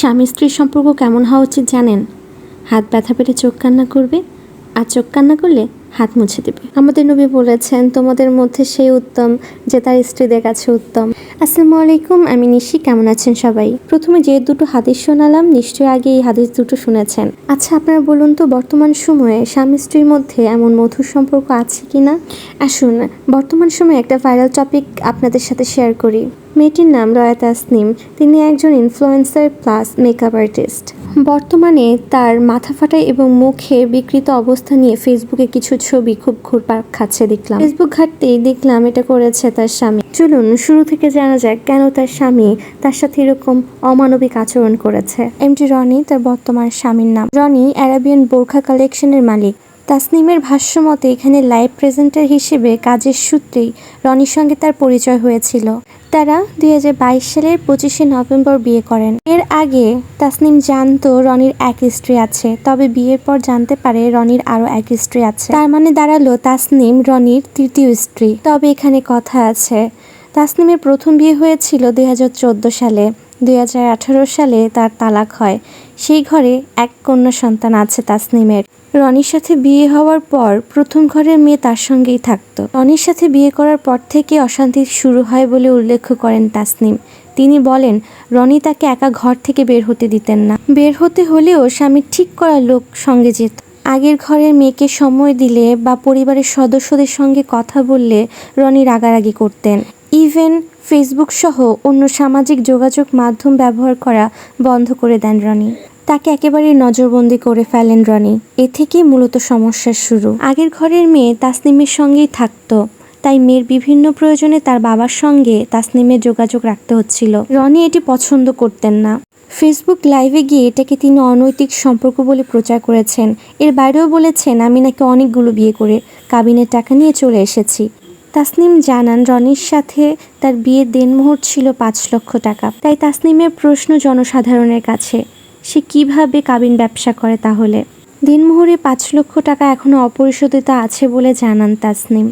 স্বামী স্ত্রীর সম্পর্ক কেমন হওয়া উচিত জানেন? হাত ব্যথা পেটে চোখ কান্না করবে, আর চোখ কান্না করলে হাত মুছে দেবে। আমাদের নবী বলেছেন, তোমাদের মধ্যে সেই উত্তম যে তার স্ত্রীদের কাছে উত্তম। আসসালামু আলাইকুম, আমি নিশি, কেমন আছেন সবাই? প্রথমে যে দুটো হাদিস শোনালাম, নিশ্চয়ই আগে এই হাদিস দুটো শুনেছেন। আচ্ছা আপনারা বলুন তো, বর্তমান সময়ে স্বামী স্ত্রীর মধ্যে এমন মধুর সম্পর্ক আছে কি না আসুন, বর্তমান সময়ে একটা ভাইরাল টপিক আপনাদের সাথে শেয়ার করি। মেয়েটির নাম রয়া তাসনিম। তিনি একজন ইনফ্লুয়েন্সার প্লাস মেকআপ আর্টিস্ট বর্তমানে তার মাথা ফাটাই এবং মুখে বিকৃত অবস্থা নিয়ে ফেসবুকে কিছু ছবি খুব ঘুরপাক খাচ্ছে দেখলাম। ফেসবুক ঘাটতেই দেখলাম এটা করেছে তার স্বামী। চলুন, শুরু থেকে জানা যাক কেন তার স্বামী তার সাথে এরকম অমানবিক আচরণ করেছে। এমটি রনি তার বর্তমান স্বামীর নাম। রনি অ্যারাবিয়ান বোরখা কালেকশনের মালিক। তাসনিমের ভাষ্য মতে এখানে লাইভ প্রেজেন্টার হিসেবে কাজের সূত্রেই রনির সঙ্গে তার পরিচয় হয়েছিল। তারা দুই হাজার বাইশ সালের পঁচিশে নভেম্বর বিয়ে করেন। এর আগে তাসনিম জানতো রনির এক স্ত্রী আছে, তবে বিয়ের পর জানতে পারে রনির আরও এক স্ত্রী আছে। তার মানে দাঁড়াল তাসনিম রনির তৃতীয় স্ত্রী। তবে এখানে কথা আছে, তাসনিমের প্রথম বিয়ে হয়েছিল দুই হাজার চোদ্দ সালে। দুই হাজার আঠারো সালে তার তালাক হয়। সেই ঘরে এক কন্যা সন্তান আছে তাসনিমের। রনির সাথে বিয়ে হওয়ার পর প্রথম ঘরের মেয়ে তার সঙ্গেই থাকতো। রনির সাথে বিয়ে করার পর থেকে অশান্তি শুরু হয় বলে উল্লেখ করেন তাসনিম। তিনি বলেন, রনি তাকে একা ঘর থেকে বের হতে দিতেন না। বের হতে হলেও স্বামীর ঠিক করা লোক সঙ্গে যেত। আগের ঘরের মেয়েকে সময় দিলে বা পরিবারের সদস্যদের সঙ্গে কথা বললে রনি রাগারাগি করতেন। ইভেন ফেসবুক সহ অন্য সামাজিক যোগাযোগ মাধ্যম ব্যবহার করা বন্ধ করে দেন রনি। তাকে একেবারে নজরবন্দি করে ফেলেন রনি। এ থেকেই মূলত সমস্যার শুরু। আগের ঘরের মেয়ে তাসনিমের সঙ্গেই থাকতো। তাই মেয়ের বিভিন্ন প্রয়োজনে তার বাবার সঙ্গে তাসনিমের যোগাযোগ রাখতে হচ্ছিল। রনি এটি পছন্দ করতেন না। ফেসবুক লাইভে গিয়ে এটাকে তিনি অনৈতিক সম্পর্ক বলে প্রচার করেছেন। এর বাইরেও বলেছেন, আমি নাকি অনেকগুলো বিয়ে করে কাবিনের টাকা নিয়ে চলে এসেছি। তাসনিম জানান, রনির সাথে তার বিয়ের দেনমোহর ছিল পাঁচ লক্ষ টাকা। তাই তাসনিমের প্রশ্ন জনসাধারণের কাছে। সে কীভাবে কাবিন ব্যবসা করে তাহলে? দিনমোহরে পাঁচ লক্ষ টাকা এখনও অপরিশোধিত আছে বলে জানান তাসনিম।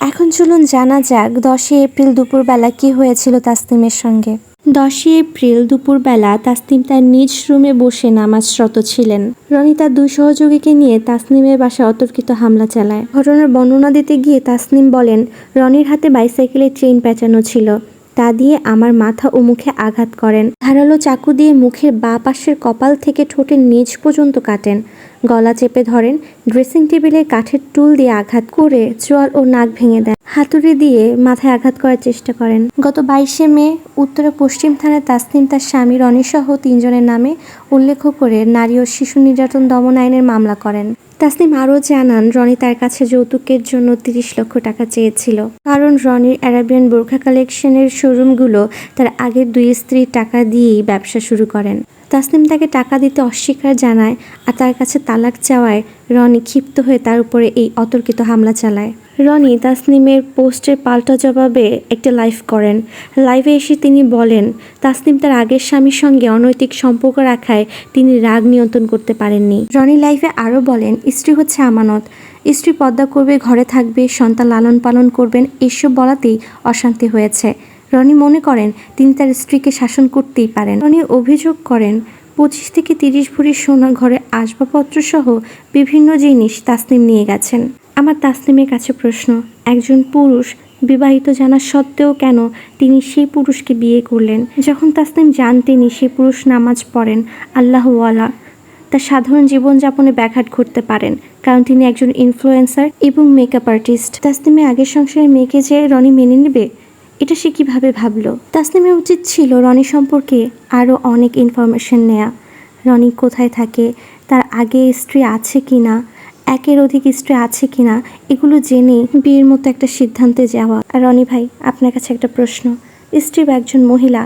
এখন চলুন জানা যাক, দশই এপ্রিল দুপুরবেলা কি হয়েছিল তাসনিমের সঙ্গে। দশই এপ্রিল দুপুরবেলা তাসনিম তার নিজ রুমে বসে নামাজরত ছিলেন। রনি তার দুই সহযোগীকে নিয়ে তাসনিমের বাসায় অতর্কিত হামলা চালায়। ঘটনার বর্ণনা দিতে গিয়ে তাসনিম বলেন, রনির হাতে বাইসাইকেলের চেইন পেঁচানো ছিল। তা দিয়ে আমার মাথা ও মুখে আঘাত করেন। ধারালো চাকু দিয়ে মুখের বাঁ পাশের কপাল থেকে ঠোঁটের নিচ পর্যন্ত কাটেন। গলা চেপে ধরেন ড্রেসিং টেবিলে কাঠের টুল দিয়ে আঘাত করে চোয়াল ও নাক ভেঙে দেন। হাতুড়ি দিয়ে মাথায় আঘাত করার চেষ্টা করেন। গত বাইশে মে, উত্তরে পশ্চিম থানায় তাসনিম তার স্বামী রনিসহ তিনজনের নামে উল্লেখ করে নারী ও শিশু নির্যাতন দমন আইনের মামলা করেন। তাসনিম আরও জানান, রনি তার কাছে যৌতুকের জন্য তিরিশ লক্ষ টাকা চেয়েছিল। কারণ রনির অ্যারাবিয়ান বোরখা কালেকশনের শোরুমগুলো তার আগের দুই স্ত্রীর টাকা দিয়েই ব্যবসা শুরু করেন। তাসনিম তাকে টাকা দিতে অস্বীকার জানায় আর তার কাছে তালাক চাওয়ায় রনি ক্ষিপ্ত হয়ে তার উপরে এই অতর্কিত হামলা চালায়। রনি তাসনিমের পোস্টের পাল্টা জবাবে একটা লাইভ করেন। লাইভে এসে তিনি বলেন, তাসনিম তার আগের স্বামীর সঙ্গে অনৈতিক সম্পর্ক রাখায় তিনি রাগ নিয়ন্ত্রণ করতে পারেননি। রনি লাইভে আরও বলেন, স্ত্রী হচ্ছে আমানত। স্ত্রী পদ্মা করবে, ঘরে থাকবে, সন্তান লালন পালন করবেন, এসব বলাতেই অশান্তি হয়েছে। রনি মনে করেন তিনি তার স্ত্রীকে শাসন করতেই পারেন। রনি অভিযোগ করেন, পঁচিশ থেকে তিরিশ ভরি সোনা ঘরে আসবাবপত্র সহ বিভিন্ন জিনিস তাসনিম নিয়ে গেছেন। আমার তাসনিমের কাছে প্রশ্ন, একজন পুরুষ বিবাহিত জানা সত্ত্বেও কেন তিনি সেই পুরুষকে বিয়ে করলেন? যখন তাসনিম জানতেনি সেই পুরুষ নামাজ পড়েন, আল্লাহওয়ালা। তার সাধারণ জীবনযাপনে ব্যাঘাত ঘটতে পারেন, কারণ তিনি একজন ইনফ্লুয়েন্সার এবং মেকআপ আর্টিস্ট তাসনিমের আগের সংসারের মেয়েকে যে রনি মেনে নেবে? এটা সে কীভাবে ভাবলো? তাসনিমের উচিত ছিল রনি সম্পর্কে আরও অনেক ইনফরমেশন নেয়া। রনি কোথায় থাকে? তার আগে স্ত্রী আছে কি না একের অধিক স্ত্রী আছে কি না এগুলো জেনে বিয়ের মতো একটা সিদ্ধান্তে যাওয়া। আর রনি ভাই, আপনার কাছে একটা প্রশ্ন। স্ত্রী বা একজন মহিলা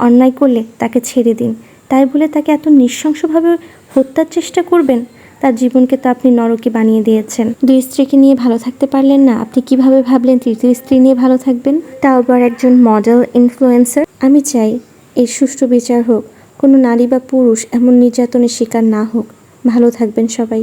অন্যায় করলে তাকে ছেড়ে দিন। তাই বলে তাকে এত নৃশংসভাবে হত্যার চেষ্টা করবেন? তার জীবনকে তো আপনি নরকে বানিয়ে দিয়েছেন। দুই স্ত্রীকে নিয়ে ভালো থাকতে পারলেন না। আপনি কীভাবে ভাবলেন তৃতীয় স্ত্রী নিয়ে ভালো থাকবেন? তাও আবার একজন মডেল ইনফ্লুয়েন্সার আমি চাই এর সুষ্ঠু বিচার হোক। কোনো নারী বা পুরুষ এমন নির্যাতনের শিকার না হোক। ভালো থাকবেন সবাই।